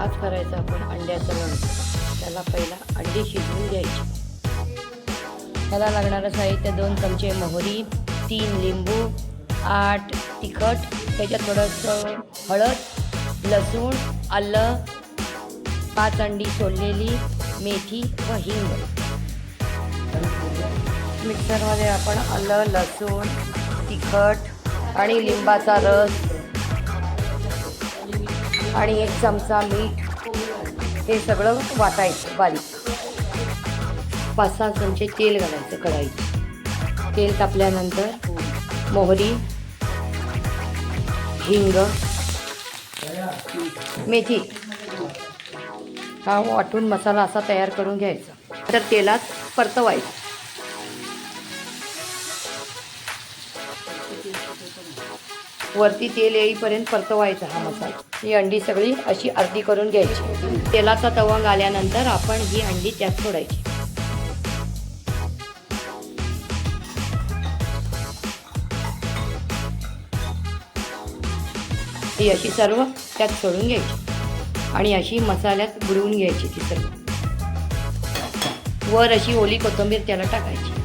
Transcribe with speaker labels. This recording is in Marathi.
Speaker 1: आज करायचं आपण अंड्याचं लोणचं. त्याला पहिला अंडी शिजवून घ्यायची. त्याला लागणारं साहित्य दोन चमचे मोहरी तीन लिंबू आठ तिखट त्याच्यात थोडंसं हळद लसूण आलं पाच अंडी सोललेली मेथी व हिंग. मिक्सरमध्ये आपण आलं लसूण तिखट आणि लिंबाचा रस आणि एक चमचा मीठ हे सगळं वाटायचं बारीक. पाच सहा चमचे तेल घालायचं कढाईत. तेल तापल्यानंतर मोहरी हिंग मेथी. हा वाटून मसाला असा तयार करून घ्यायचा. तर तेलात परतवायचं. वरती तेल येईपर्यंत परतवायचा हा मसाला. ही अंडी सगळी अशी अर्धी करून घ्यायची. तेलाचा तवंग आल्यानंतर आपण ही अंडी त्यात सोडायची ही अशी सर्व त्यात सोडून घ्यायची. आणि अशी मसाल्यात बुडवून घ्यायची ती सर्व. वर अशी ओली कोथिंबीर त्याला टाकायची.